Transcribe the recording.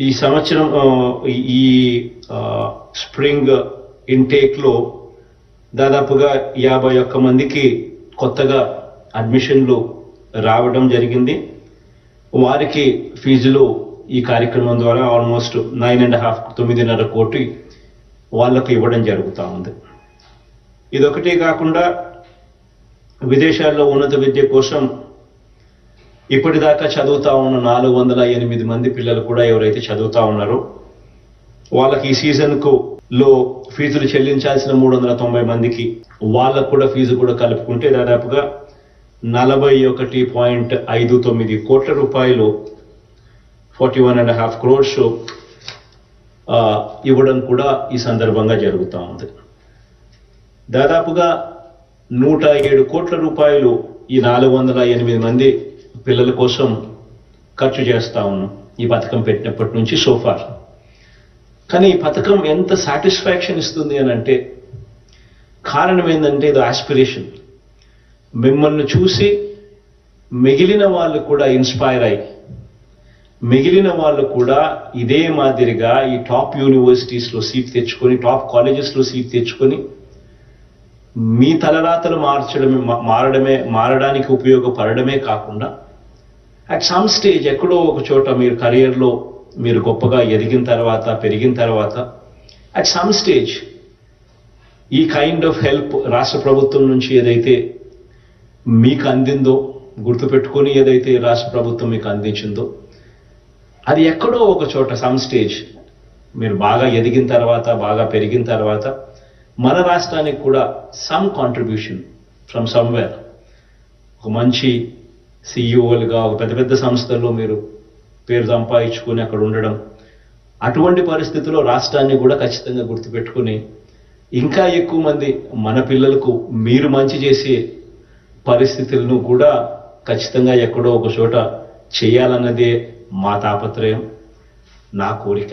ఈ సంవత్సరం ఈ- స్ప్రింగ్ ఇంటేక్లో దాదాపుగా యాభై ఒక్క మందికి కొత్తగా అడ్మిషన్లు రావడం జరిగింది. వారికి ఫీజులు ఈ కార్యక్రమం ద్వారా ఆల్మోస్ట్ నైన్ అండ్ హాఫ్ తొమ్మిదిన్నర కోటి వాళ్ళకు ఇవ్వడం జరుగుతూ ఉంది. ఇదొకటే కాకుండా విదేశాల్లో ఉన్నత విద్య కోసం ఇప్పటిదాకా చదువుతా ఉన్న నాలుగు వందల ఎనిమిది మంది పిల్లలు కూడా ఎవరైతే చదువుతా ఉన్నారో వాళ్ళకి ఈ సీజన్కు లో ఫీజులు చెల్లించాల్సిన మూడు వందల తొంభై మందికి వాళ్ళకు కూడా ఫీజు కూడా కలుపుకుంటే దాదాపుగా నలభై ఒకటి పాయింట్ ఐదు తొమ్మిది కోట్ల రూపాయలు forty one and half crores ఇవ్వడం కూడా ఈ సందర్భంగా జరుగుతూ ఉంది. దాదాపుగా నూట ఏడు కోట్ల రూపాయలు ఈ నాలుగు వందల ఎనిమిది మంది పిల్లల కోసం ఖర్చు చేస్తా ఉన్నాం ఈ పథకం పెట్టినప్పటి నుంచి సోఫార్ కానీ ఈ పథకం ఎంత సాటిస్ఫాక్షన్ ఇస్తుంది అని అంటే కారణం ఏంటంటే ఇది ఆస్పిరేషన్ మిమ్మల్ని చూసి మిగిలిన వాళ్ళు కూడా ఇన్స్పైర్ అయ్యి మిగిలిన వాళ్ళు కూడా ఇదే మాదిరిగా ఈ టాప్ యూనివర్సిటీస్లో సీట్ తెచ్చుకొని టాప్ కాలేజెస్లో సీట్ తెచ్చుకొని మీ తలరాతలు మార్చడమే మా- మారడమే మారడానికి ఉపయోగపడడమే కాకుండా అట్ సమ్ స్టేజ్ ఎక్కడో ఒక చోట మీరు కెరియర్లో మీరు గొప్పగా ఎదిగిన తర్వాత పెరిగిన తర్వాత అట్ సమ్ స్టేజ్ ఈ కైండ్ ఆఫ్ హెల్ప్ రాష్ట్ర ప్రభుత్వం నుంచి ఏదైతే మీకు అందిందో గుర్తుపెట్టుకొని ఏదైతే రాష్ట్ర ప్రభుత్వం మీకు అందించిందో అది ఎక్కడో ఒక చోట సమ్ స్టేజ్ మీరు బాగా ఎదిగిన తర్వాత బాగా పెరిగిన తర్వాత మన రాష్ట్రానికి కూడా సమ్ కాంట్రిబ్యూషన్ ఫ్రమ్ సమ్వేర్ ఒక మంచి సిఇఓలుగా ఒక పెద్ద పెద్ద సంస్థల్లో మీరు పేరు సంపాదించుకొని అక్కడ ఉండడం. అటువంటి పరిస్థితుల్లో రాష్ట్రాన్ని కూడా ఖచ్చితంగా గుర్తుపెట్టుకుని ఇంకా ఎక్కువ మంది మన పిల్లలకు మీరు మంచి చేసే పరిస్థితులను కూడా ఖచ్చితంగా ఎక్కడో ఒక చోట చేయాలన్నదే మా తాపత్రయం. నా కోరిక.